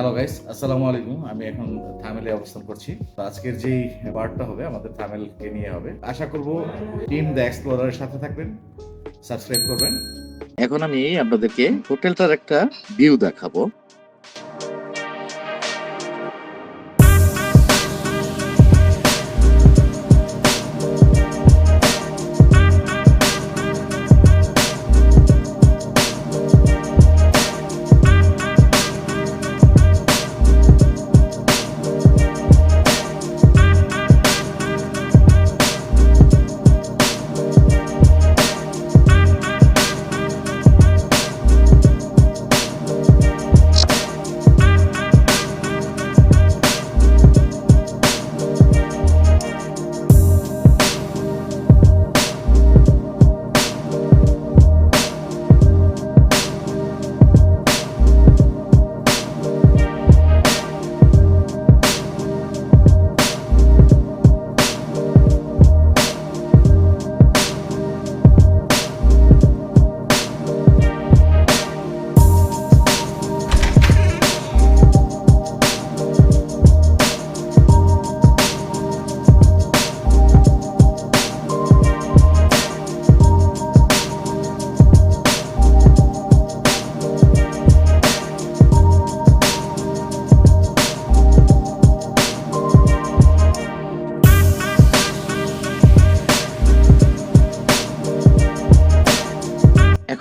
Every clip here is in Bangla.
হ্যালো গাইস আসসালামু আলাইকুম আমি এখন থামেলে অবস্থান করছি। তো আজকের যে পার্টটা হবে, আমাদের থামেলকে নিয়ে হবে। আশা করব টিম দ্য এক্সপ্লোরারের সাথে থাকবেন সাবস্ক্রাইব করবেন। এখন আমি আপনাদেরকে হোটেলটার একটা ভিউ দেখাবো।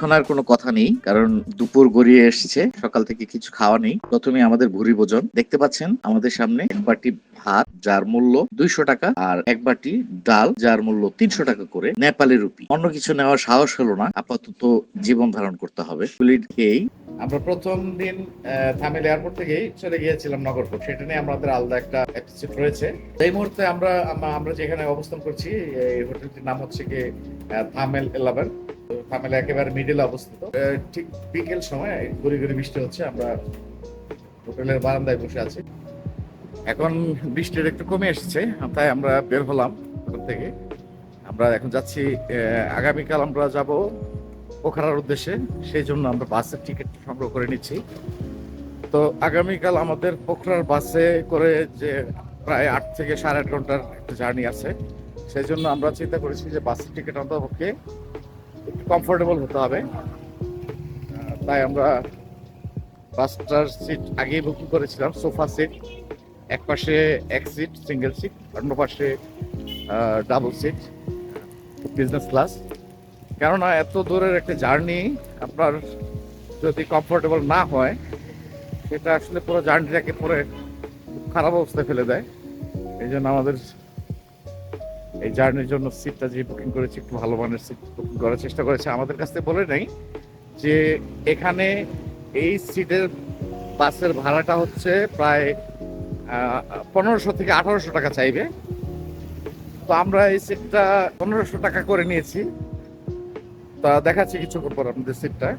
এখন আর কোনো কথা নেই কারণ দুপুর গড়িয়ে এসেছে সকাল থেকে কিছু খাওয়া নেই। প্রথমে আমাদের ভুরি ভোজন। দেখতে পাচ্ছেন আমাদের সামনে এক বাটি ভাত যার মূল্য দুইশো টাকা আর এক বাটি ডাল যার মূল্য তিনশো টাকা করে নেপালি রুপি। অন্য কিছু নেওয়ার সাহস হলো না আপাতত জীবন ধারণ করতে হবে। প্লেট খেয়েই আমরা প্রথম দিন থামেল এয়ারপোর্ট থেকে চলে গিয়েছিলাম নগরপুর সেটা নিয়ে আমাদের আলাদা একটা এপিসোড রয়েছে। এই মুহূর্তে আমরা আমরা- যেখানে অবস্থান করছি এই হোটেলটির নাম হচ্ছে আহ, থামেল ইলেভেন থামেল একেবারে মিডিলে অবস্থিত। ঠিক বিকেল সময় গুড়ি গুড়ি বৃষ্টি হচ্ছে, আমরা হোটেলের বারান্দায় বসে আছি। এখন বৃষ্টির একটু কমে এসেছে, তাই আমরা বের হলাম হোটেল থেকে। আমরা এখন যাচ্ছি আগামীকাল আমরা যাব পোখারার উদ্দেশ্যে, সেই জন্য আমরা বাসের টিকিট সংগ্রহ করে নিচ্ছি। তো আগামীকাল আমাদের পোখরার বাসে করে যে প্রায় আট থেকে সাড়ে আট ঘণ্টার একটা জার্নি আছে, সেই জন্য আমরা চিন্তা করেছি যে বাসের টিকিট অন্তপক্ষে কমফোর্টেবল হতে হবে। তাই আমরা বাসটার সিট আগেই বুকিং করেছিলাম সোফা সিট এক পাশে এক সিট সিঙ্গেল সিট অন্য পাশে ডাবল সিট বিজনেস ক্লাস কেননা এত দূরের একটা জার্নি আপনার যদি কমফোর্টেবল না হয়, সেটা আসলে পুরো জার্নিটাকে পরে খারাপ অবস্থায় ফেলে দেয়। এই জন্য আমাদের এই জার্নির জন্য সিটটা যে বুকিং করেছি, একটু ভালো মানের সিট বুকিং করার চেষ্টা করেছে। আমাদের কাছ বলে নেই যে এখানে এই সিটের বাসের ভাড়াটা হচ্ছে প্রায় পনেরোশো থেকে আঠারোশো টাকা চাইবে। তো আমরা এই সিটটা পনেরোশো টাকা করে নিয়েছি। তা দেখাচ্ছি কিছুক্ষণ পর আপনাদের সিটটা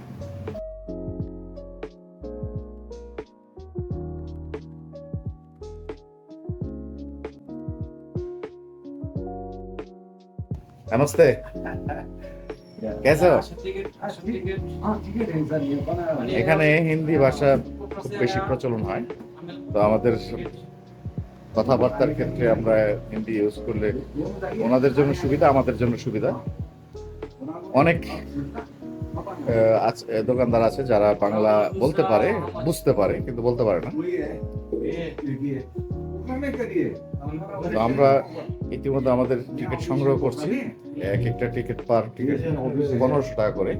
నమస్తే কেসো এখানে হিন্দি ভাষা খুব বেশি প্রচলন হয়। তো আমাদের কথাবার্তার ক্ষেত্রে আমরা হিন্দি ইউজ করলে ওনাদের জন্য সুবিধা আমাদের জন্য সুবিধা। অনেক দোকানদার আছে যারা বাংলা বলতে পারে বুঝতে পারে কিন্তু বলতে পারে না। আমরা ইতিমধ্যে আমাদের টিকিট সংগ্রহ করছি। এক একটা টিকিট পার টিকিট পনেরোশো টাকা করে।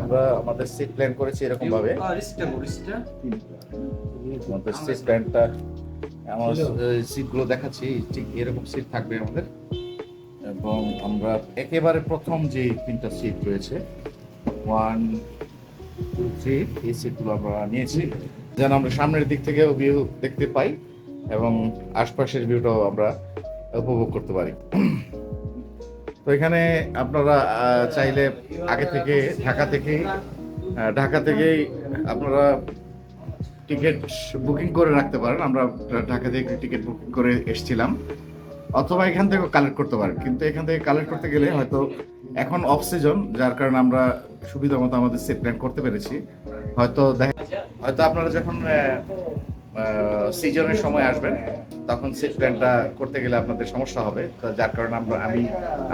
আমরা আমাদের সিট প্ল্যান করেছি এরকম ভাবে আমাদের সিট প্ল্যানটা আমার সিটগুলো দেখাচ্ছি ঠিক এরকম সিট থাকবে আমাদের। এবং আমরা একেবারে প্রথম যে তিনটা সিট রয়েছে ওয়ান থ্রি এই সিটগুলো আমরা নিয়েছি। যেন আমরা সামনের দিক থেকেও ভিউ দেখতে পাই এবং আশপাশের ভিউটাও আমরা উপভোগ করতে পারি। তো এখানে আপনারা চাইলে আগে থেকে ঢাকা থেকেই ঢাকা থেকেই আপনারা টিকিট বুকিং করে রাখতে পারেন। আমরা ঢাকা থেকে টিকিট বুকিং করে এসেছিলাম। অথবা এখান থেকে কালেক্ট করতে পারেন। কিন্তু এখান থেকে কালেক্ট করতে গেলে হয়তো এখন অফ সিজন যার কারণে আমরা সুবিধা মতো আমাদের সেট প্ল্যান করতে পেরেছি। হয়তো হয়তো আপনারা যখন সিজনের সময় আসবেন, তখন সেট প্ল্যানটা করতে গেলে আপনাদের সমস্যা হবে। তো যার কারণে আমরা, আমি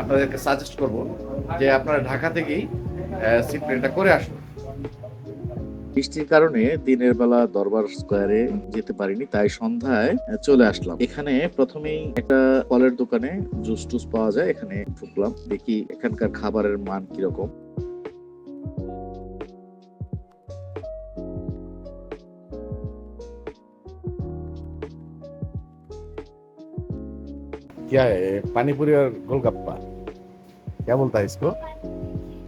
আপনাদেরকে সাজেস্ট করব যে আপনারা ঢাকা থেকেই সিট প্ল্যানটা করে আসুন। বৃষ্টির কারণে দিনের বেলা দরবার স্কোয়ারে যেতে পারিনি, তাই সন্ধ্যায় চলে আসলাম। এখানে প্রথমেই একটা ফলের দোকানে জুস টুস পাওয়া যায়, এখানে ঢুকলাম, দেখি এখানকার খাবারের মান কীরকম। क्या है पानी पूरी और गोलगप्पा क्या बोलता है इसको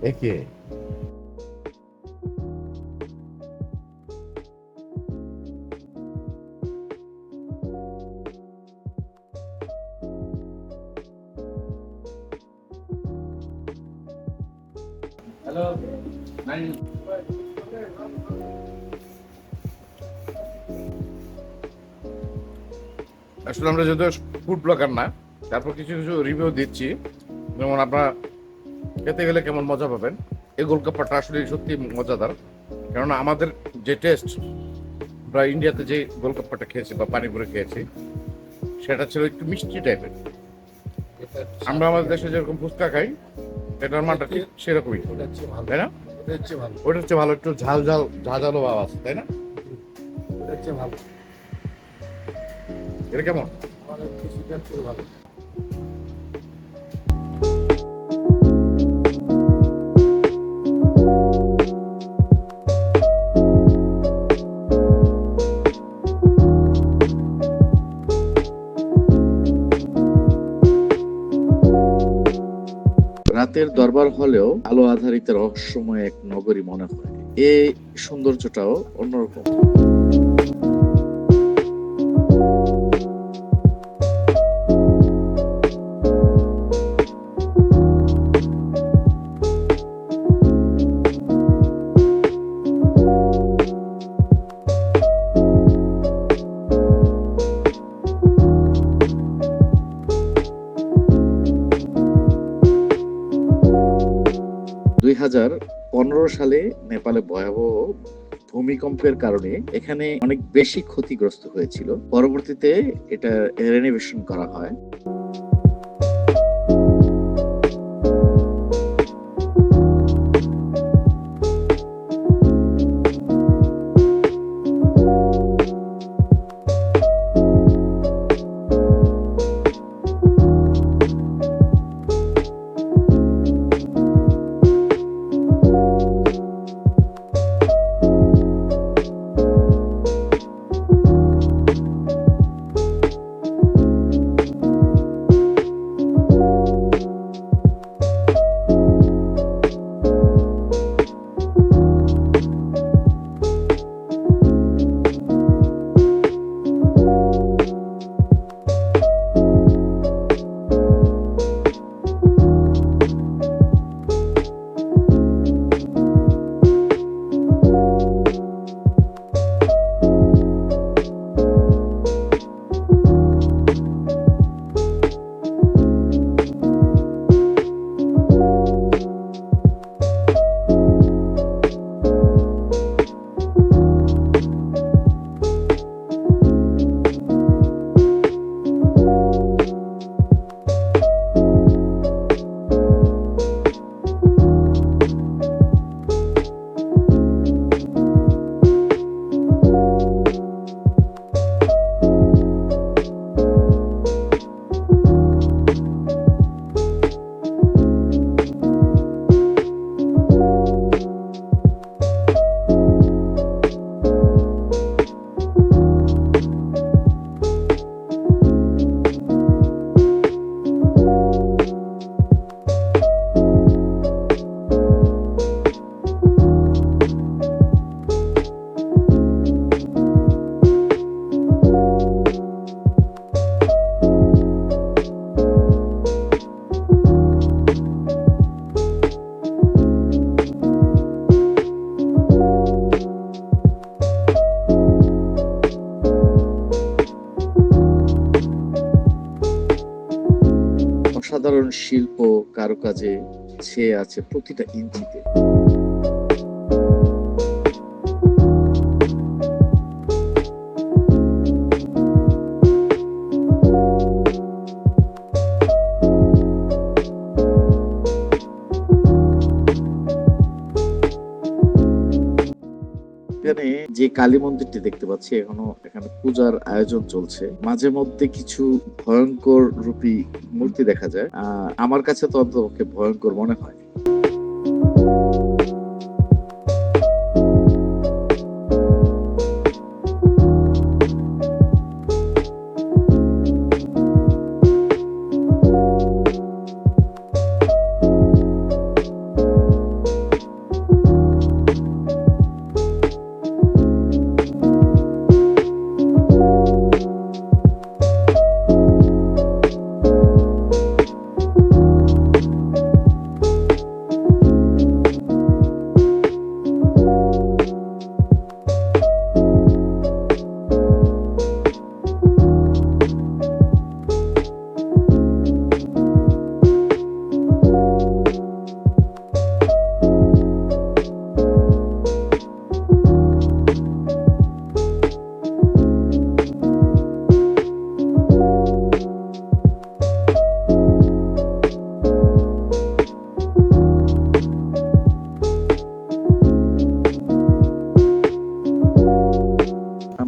एक ही है আসলে আমরা যদিও ফুড ব্লগার না তারপর কিছু কিছু রিভিউ দিচ্ছি। যেমন আপনারা খেতে গেলে কেমন মজা পাবেন? এই গোলকাপ্পাটা আসলে সত্যি মজাদার। কেননা আমাদের যে টেস্ট আমরা ইন্ডিয়াতে যে গোলকাপ্পাটা খেয়েছি বা পানিপুরি খেয়েছি সেটা ছিল একটু মিষ্টি টাইপের আমরা আমাদের দেশে যেরকম ফুচকা খাই এটার মানটা ঠিক সেরকমই। তাই না? ওটা হচ্ছে ভালো একটু ঝাল ঝাল ঝাঁঝালো ভাব আছে তাই না? হচ্ছে ভালো। এটা কেমন? ভালো। রাতের দরবার হলেও আলো আধারিত রহস্যময় এক নগরী মনে হয়। এই সৌন্দর্যটাও অন্যরকম। সালে নেপালে ভয়াবহ ভূমিকম্পের কারণে এখানে অনেক বেশি ক্ষতিগ্রস্ত হয়েছিল। পরবর্তীতে এটা রেনোভেশন করা হয়। কারুকাজে সে আছে প্রতিটা ইঞ্চিতে। যে কালী মন্দিরটি দেখতে পাচ্ছি, এখনও এখানে পূজার আয়োজন চলছে। মাঝে মধ্যে কিছু ভয়ঙ্কর রূপী মূর্তি দেখা যায়। আমার কাছে তো অন্তপক্ষে ভয়ঙ্কর মনে হয়।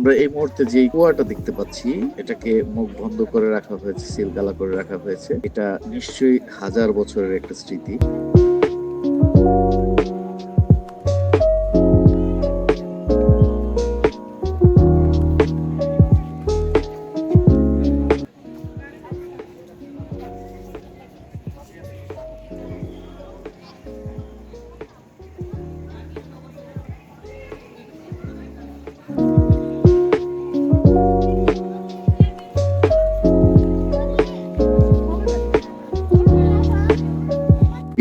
আমরা এই মুহূর্তে যে কুয়াটা দেখতে পাচ্ছি, এটাকে মুখ বন্ধ করে রাখা হয়েছে সিলগালা করে রাখা হয়েছে। এটা নিশ্চয়ই হাজার বছরের একটা স্মৃতি।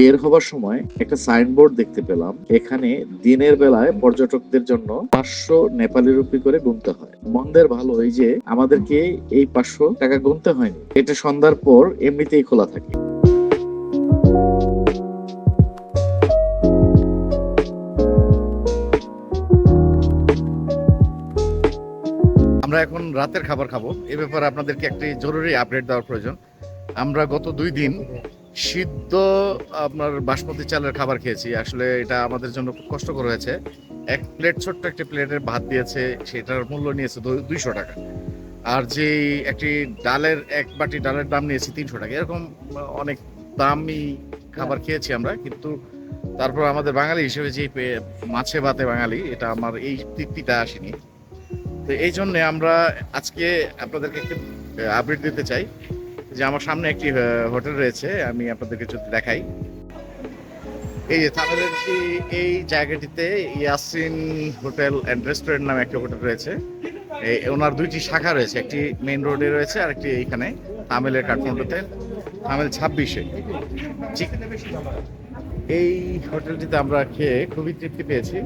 বের হবার সময় একটা সাইনবোর্ড দেখতে পেলাম। এখানে দিনের বেলায় পর্যটকদের জন্য পাঁচশো নেপালি রুপি করে গুনতে হয়। মন্দের ভালো এই যে আমাদেরকে এই পাঁচশো টাকা গুনতে হয়নি। এটা সন্ধ্যার পর এমনিতেই খোলা থাকে। আমরা এখন রাতের খাবার খাব। এ ব্যাপারে আপনাদেরকে একটি জরুরি আপডেট দেওয়ার প্রয়োজন। আমরা গত দুই দিন সিদ্ধ আপনার বাসমতি চালের খাবার খেয়েছি। আসলে এটা আমাদের জন্য খুব কষ্টকর হয়েছে। এক প্লেট, ছোট্ট একটি প্লেটের ভাত দিয়েছে, সেটার মূল্য নিয়েছে দুইশো টাকা। আর যে একটি ডালের এক বাটি ডালের দাম নিয়েছি তিনশো টাকা। এরকম অনেক দামি খাবার খেয়েছি আমরা, কিন্তু তারপর আমাদের বাঙালি হিসেবে যে মাছে ভাতে বাঙালি, এটা আমার এই তৃপ্তিটা আসেনি। তো এই জন্যে আমরা আজকে আপনাদেরকে একটি আপডেট দিতে চাই। যে আমার সামনে একটি হোটেল রয়েছে, আমি আপনাদেরকে যদি দেখাই। এই যে থানাদের এই জায়গাটিতে ইয়াসিন হোটেল অ্যান্ড রেস্টুরেন্ট নামে একটা হোটেল রয়েছে। এই ওনার দুইটি শাখা রয়েছে, একটি মেইন রোডে রয়েছে, আর একটি এইখানে, তামিলের কাঠমান্ডুতে, তামিল ছাব্বিশে। এই হোটেলটিতে আমরা খেয়ে খুবই তৃপ্তি পেয়েছি।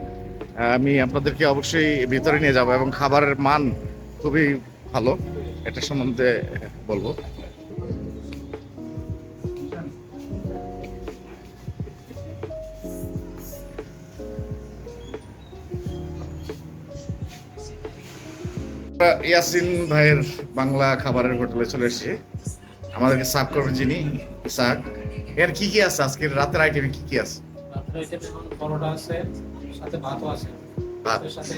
আমি আপনাদেরকে অবশ্যই ভিতরে নিয়ে যাব এবং খাবারের মান খুবই ভালো, এটা সম্বন্ধে বলব। ইয়াসিন ভাইয়ের বাংলা খাবারের হোটেলে চলে এসেছি। আমাদেরকে সার্ভ করবেন যিনি ইসাক এর কি কি আছে? আজকের রাতের আইটেমে কি কি আছে? রাত্রে আইটেমে পরোটা আছে সাথে ভাতও আছে। ভাত। সাথে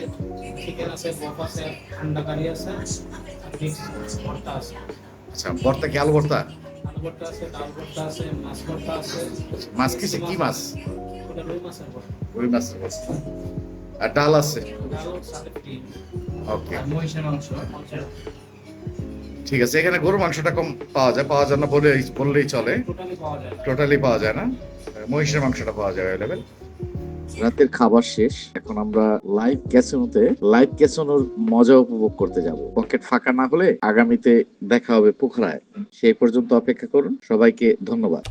চিকেন আছে বফ আছে ঠান্ডা কারি আছে আর মিক্স ভর্তা আছে। আচ্ছা ভর্তা কি আলু ভর্তা? আলু ভর্তা আছে ডাল ভর্তা আছে মাছ ভর্তা আছে। মাছ কিসে কি মাছ? ওটা রুই মাছের ভর্তা। রুই মাছের ভর্তা। আর ডাল আছে? ওকে মহিষের মাংস। ঠিক আছে এখানে গরু মাংসটা কম পাওয়া যায় পাওয়া যায় না বলে বললেই চলে। টোটালি পাওয়া যায় টোটালি পাওয়া যায় না? মহিষের মাংসটা পাওয়া যায় অ্যাভেলেবেল রাতের খাবার শেষ। এখন আমরা লাইভ ক্যাসিনোতে লাইভ ক্যাসিনোর মজা উপভোগ করতে যাব। পকেট ফাঁকা না হলে আগামীতে দেখা হবে পোখরায়। সেই পর্যন্ত অপেক্ষা করুন। সবাইকে ধন্যবাদ।